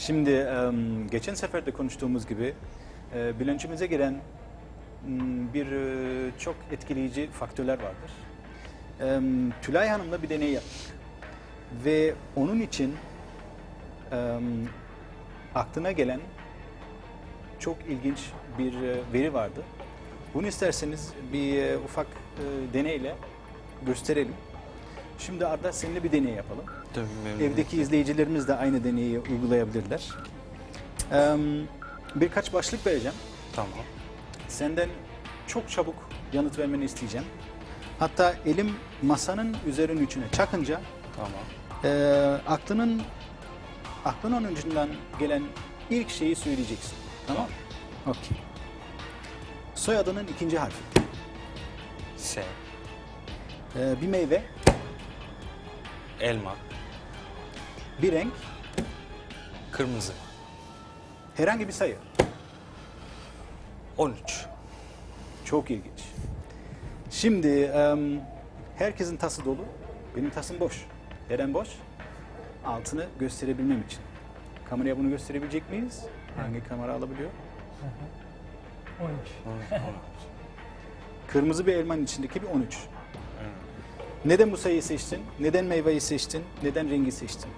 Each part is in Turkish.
Şimdi geçen sefer de konuştuğumuz gibi bilançomuza giren bir çok etkileyici faktörler vardır. Tülay Hanım'la bir deney yaptık. Ve onun için aklına gelen çok ilginç bir veri vardı. Bunu isterseniz bir ufak deneyle gösterelim. Şimdi Arda seninle bir deney yapalım. Tabii. Evdeki izleyicilerimiz de aynı deneyi uygulayabilirler. Eee, birkaç başlık vereceğim. Tamam. Senden çok çabuk yanıt vermeni isteyeceğim. Hatta elim masanın üzerinin içine çakınca Tamam. eee aklının aklının ucundan gelen ilk şeyi söyleyeceksin. Tamam? Okey. Soyadının ikinci harfi. S. Eee, bir meyve, Elma. Bir renk, Kırmızı. herhangi bir sayı. 13. Çok ilginç. Şimdi em, herkesin tası dolu. Benim tasım boş. Neden boş? Altını gösterebilmem için. Kameraya bunu gösterebilecek miyiz? Hangi kamera alabiliyor? 13. Kırmızı bir elmanın içindeki bir 13. Neden bu sayıyı seçtin? Neden meyveyi seçtin? Neden rengi seçtin?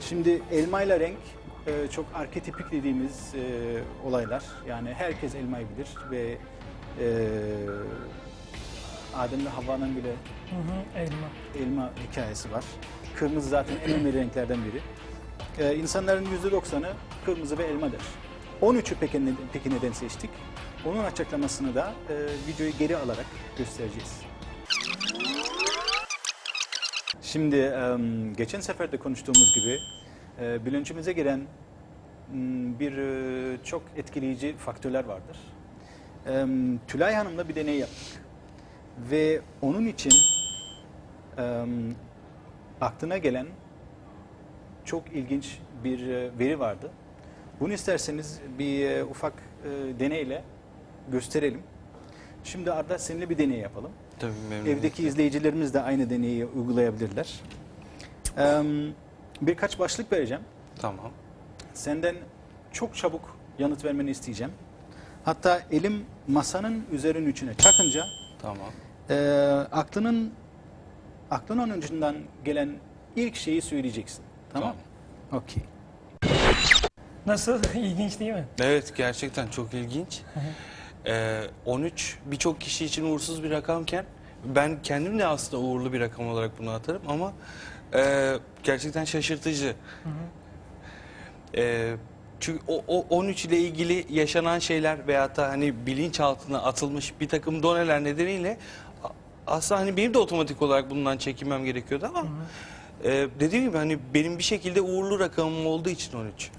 Şimdi elmayla renk e, çok arketipik dediğimiz e, olaylar. Yani herkes elmayı bilir ve e, Adem'le Havva'nın bile Hı hı, elma. elma hikayesi var. Kırmızı zaten en önemli renklerden biri. Ee, insanların %90'ı kırmızı ve elma der. 13'ü peki, ne- peki neden seçtik? Onun açıklamasını da e, videoyu geri alarak göstereceğiz. Şimdi geçen sefer de konuştuğumuz gibi e, bilançomuza giren bir çok etkileyici faktörler vardır. Tülay Hanım'la bir deney yaptık. Ve onun için aklına gelen çok ilginç bir veri vardı. Bunu isterseniz bir ufak deneyle gösterelim. Şimdi Arda seninle bir deney yapalım. Tabii memnun. Evdeki izleyicilerimiz de aynı deneyi uygulayabilirler. Eee, birkaç başlık vereceğim. Tamam. Senden çok çabuk yanıt vermeni isteyeceğim. Hatta elim masanın üzerinin içine çakınca Tamam. eee, aklının aklının ucundan gelen ilk şeyi söyleyeceksin. Tamam? Okey. Nasıl? İlginç değil mi? Evet gerçekten çok ilginç. Ee, 13 birçok kişi için uğursuz bir rakamken ben kendim de aslında uğurlu bir rakam olarak bunu atarım ama e, gerçekten şaşırtıcı. E, çünkü o, o 13 ile ilgili yaşanan şeyler veyahut da hani bilinçaltına atılmış bir takım doneler nedeniyle aslında hani benim de otomatik olarak bundan çekinmem gerekiyordu ama e, dediğim gibi hani benim bir şekilde uğurlu rakamım olduğu için 13.